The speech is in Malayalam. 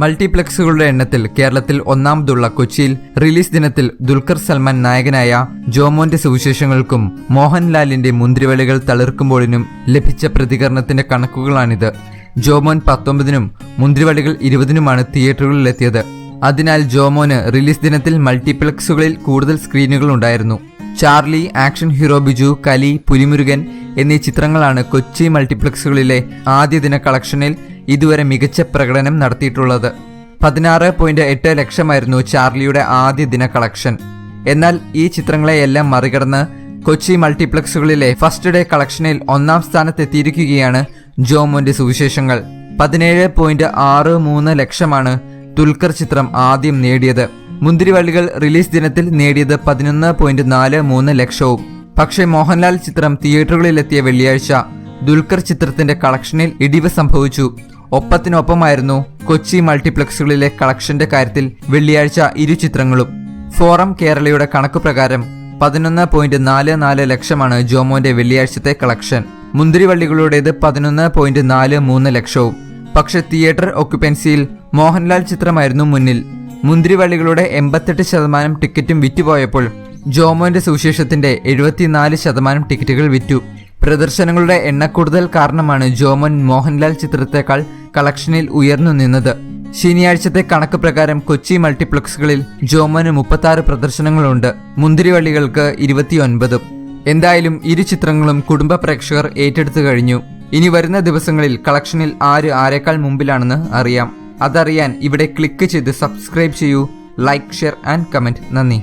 മൾട്ടിപ്ലക്സുകളുടെ എണ്ണത്തിൽ കേരളത്തിൽ ഒന്നാമതുള്ള കൊച്ചിയിൽ റിലീസ് ദിനത്തിൽ ദുൽഖർ സൽമാൻ നായകനായ ജോമോന്റെ സുവിശേഷങ്ങൾക്കും മോഹൻലാലിന്റെ മുന്തിരിവളികൾ തളിർക്കുമ്പോഴിനും ലഭിച്ച പ്രതികരണത്തിന്റെ കണക്കുകളാണിത്. ജോമോൻ പത്തൊമ്പതിനും മുന്തിരിവളികൾ ഇരുപതിനുമാണ് തിയേറ്ററുകളിലെത്തിയത്. അതിനാൽ ജോമോന് റിലീസ് ദിനത്തിൽ മൾട്ടിപ്ലക്സുകളിൽ കൂടുതൽ സ്ക്രീനുകൾ ഉണ്ടായിരുന്നു Charlie action hero Biju Kali Pulimurugan എന്നീ ചിത്രങ്ങളാണ് കൊച്ചി മൾട്ടിപ്ലക്സുകളിലെ ആദ്യ ദിന കളക്ഷനിൽ ഇതുവരെ മികച്ച പ്രകടനം നടത്തിയിട്ടുള്ളത് പതിനാറ് പോയിന്റ് എട്ട് ലക്ഷമായിരുന്നു ചാർലിയുടെ ആദ്യ ദിന കളക്ഷൻ. എന്നാൽ ഈ ചിത്രങ്ങളെയെല്ലാം മറികടന്ന് കൊച്ചി മൾട്ടിപ്ലക്സുകളിലെ ഫസ്റ്റ് ഡേ കളക്ഷനിൽ ഒന്നാം സ്ഥാനത്തെത്തിയിരിക്കുകയാണ് ജോമോന്റെ സുവിശേഷങ്ങൾ. പതിനേഴ് പോയിന്റ് ആറ് മൂന്ന് ലക്ഷമാണ് തുൽക്കർ ചിത്രം ആദ്യം നേടിയത്. മുന്തിരിവള്ളികൾ റിലീസ് ദിനത്തിൽ നേടിയത് പതിനൊന്ന് പോയിന്റ് നാല് മൂന്ന് ലക്ഷവും. പക്ഷേ മോഹൻലാൽ ചിത്രം തിയേറ്ററുകളിലെത്തിയ വെള്ളിയാഴ്ച ദുൽഖർ ചിത്രത്തിന്റെ കളക്ഷനിൽ ഇടിവ് സംഭവിച്ചു. ഒപ്പത്തിനൊപ്പമായിരുന്നു കൊച്ചി മൾട്ടിപ്ലക്സുകളിലെ കളക്ഷന്റെ കാര്യത്തിൽ വെള്ളിയാഴ്ച ഇരു ചിത്രങ്ങളും. ഫോറം കേരളയുടെ കണക്കു പ്രകാരം പതിനൊന്ന് പോയിന്റ് നാല് നാല് ലക്ഷമാണ് ജോമോന്റെ വെള്ളിയാഴ്ചത്തെ കളക്ഷൻ. മുന്തിരിവള്ളികളുടേത് പതിനൊന്ന് പോയിന്റ് നാല് മൂന്ന് ലക്ഷവും. പക്ഷെ തിയേറ്റർ ഒക്യുപ്പൻസിയിൽ മോഹൻലാൽ ചിത്രമായിരുന്നു മുന്നിൽ. മുന്തിരിവള്ളികളുടെ എൺപത്തെട്ട് ശതമാനം ടിക്കറ്റും വിറ്റുപോയപ്പോൾ ജോമോന്റെ സുവിശേഷത്തിന്റെ എഴുപത്തിനാല് ശതമാനം ടിക്കറ്റുകൾ വിറ്റു. പ്രദർശനങ്ങളുടെ എണ്ണക്കൂടുതൽ കാരണമാണ് ജോമൻ മോഹൻലാൽ ചിത്രത്തെക്കാൾ കളക്ഷനിൽ ഉയർന്നു നിന്നത്. ശനിയാഴ്ചത്തെ കണക്ക് പ്രകാരം കൊച്ചി മൾട്ടിപ്ലക്സുകളിൽ ജോമന് മുപ്പത്തി പ്രദർശനങ്ങളുണ്ട്. മുന്തിരിവള്ളികൾക്ക് ഇരുപത്തിയൊൻപതും. എന്തായാലും ഇരു ചിത്രങ്ങളും കുടുംബ പ്രേക്ഷകർ ഏറ്റെടുത്തു കഴിഞ്ഞു. ഇനി വരുന്ന ദിവസങ്ങളിൽ കളക്ഷനിൽ ആര് ആരെക്കാൾ മുമ്പിലാണെന്ന് അറിയാം. അതറിയാൻ ഇവിടെ ക്ലിക്ക് ചെയ്ത് സബ്സ്ക്രൈബ് ചെയ്യൂ. ലൈക്ക് ഷെയർ ആൻഡ് കമന്റ് നന്ദി.